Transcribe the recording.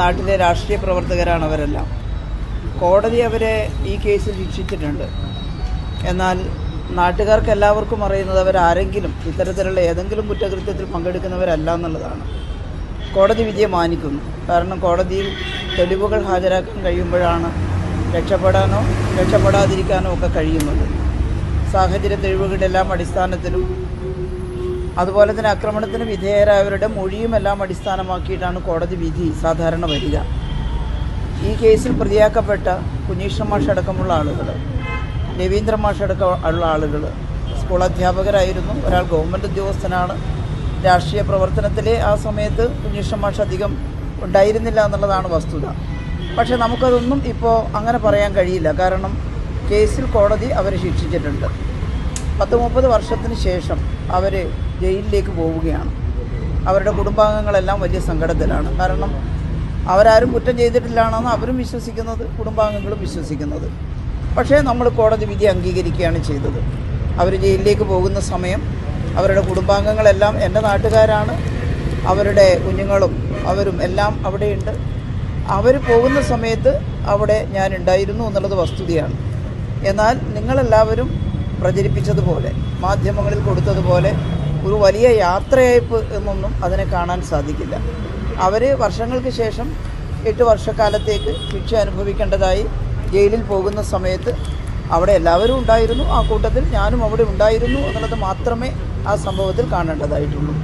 നാട്ടിലെ രാഷ്ട്രീയ പ്രവർത്തകരാണ് അവരെല്ലാം. കോടതി അവരെ ഈ കേസിൽ ശിക്ഷിച്ചിട്ടുണ്ട്. എന്നാൽ നാട്ടുകാർക്ക് എല്ലാവർക്കും അറിയുന്നത് അവരാരെങ്കിലും ഇത്തരത്തിലുള്ള ഏതെങ്കിലും കുറ്റകൃത്യത്തിൽ പങ്കെടുക്കുന്നവരല്ല എന്നുള്ളതാണ്. കോടതി വിധിയെ മാനിക്കുന്നു. കാരണം കോടതിയിൽ തെളിവുകൾ ഹാജരാക്കാൻ കഴിയുമ്പോഴാണ് രക്ഷപ്പെടാനോ രക്ഷപ്പെടാതിരിക്കാനോ ഒക്കെ കഴിയുന്നത്. സാഹചര്യ തെളിവുകളുടെ എല്ലാം അടിസ്ഥാനത്തിലും അതുപോലെ തന്നെ ആക്രമണത്തിന് വിധേയരായവരുടെ മൊഴിയുമെല്ലാം അടിസ്ഥാനമാക്കിയിട്ടാണ് കോടതി വിധി സാധാരണ വരിക. ഈ കേസിൽ പ്രതിയാക്കപ്പെട്ട കുഞ്ഞീഷ്ണ മാഷ് അടക്കമുള്ള ആളുകൾ രവീന്ദ്ര മാഷ് അടക്കം ഉള്ള ആളുകൾ സ്കൂൾ അധ്യാപകരായിരുന്നു ഒരാൾ ഗവൺമെന്റ് ഉദ്യോഗസ്ഥനാണ്. രാഷ്ട്രീയ പ്രവർത്തനത്തിലെ ആ സമയത്ത് കുഞ്ഞീഷ്ണ മാഷ് അധികം ഉണ്ടായിരുന്നില്ല എന്നുള്ളതാണ് വസ്തുത. പക്ഷേ നമുക്കതൊന്നും ഇപ്പോൾ അങ്ങനെ പറയാൻ കഴിയില്ല. കാരണം കേസിൽ കോടതി അവരെ ശിക്ഷിച്ചിട്ടുണ്ട്. പത്ത് മുപ്പത് വർഷത്തിന് ശേഷം അവർ ജയിലിലേക്ക് പോവുകയാണ്. അവരുടെ കുടുംബാംഗങ്ങളെല്ലാം വലിയ സങ്കടത്തിലാണ്. കാരണം അവരാരും കുറ്റം ചെയ്തിട്ടില്ലാണെന്ന് അവരും വിശ്വസിക്കുന്നത് കുടുംബാംഗങ്ങളും വിശ്വസിക്കുന്നത്. പക്ഷേ നമ്മൾ കോടതി വിധി അംഗീകരിക്കുകയാണ് ചെയ്തത്. അവർ ജയിലിലേക്ക് പോകുന്ന സമയം അവരുടെ കുടുംബാംഗങ്ങളെല്ലാം എന്റെ നാട്ടുകാരാണ്. അവരുടെ കുഞ്ഞുങ്ങളും അവരും എല്ലാം അവിടെയുണ്ട്. അവർ പോകുന്ന സമയത്ത് അവിടെ ഞാൻ ഉണ്ടായിരുന്നു എന്നുള്ളത് വസ്തുതയാണ്. എന്നാൽ നിങ്ങളെല്ലാവരും പ്രചരിപ്പിച്ചതുപോലെ മാധ്യമങ്ങളിൽ കൊടുത്തതുപോലെ ഒരു വലിയ യാത്രയയപ്പ് എന്നൊന്നും അതിനെ കാണാൻ സാധിക്കില്ല. അവർ വർഷങ്ങൾക്ക് ശേഷം എട്ട് വർഷക്കാലത്തേക്ക് ശിക്ഷ അനുഭവിക്കേണ്ടതായി ജയിലിൽ പോകുന്ന സമയത്ത് അവിടെ എല്ലാവരും ഉണ്ടായിരുന്നു. ആ കൂട്ടത്തിൽ ഞാനും അവിടെ ഉണ്ടായിരുന്നു എന്നുള്ളത് മാത്രമേ ആ സംഭവത്തിൽ കാണേണ്ടതായിട്ടുള്ളൂ.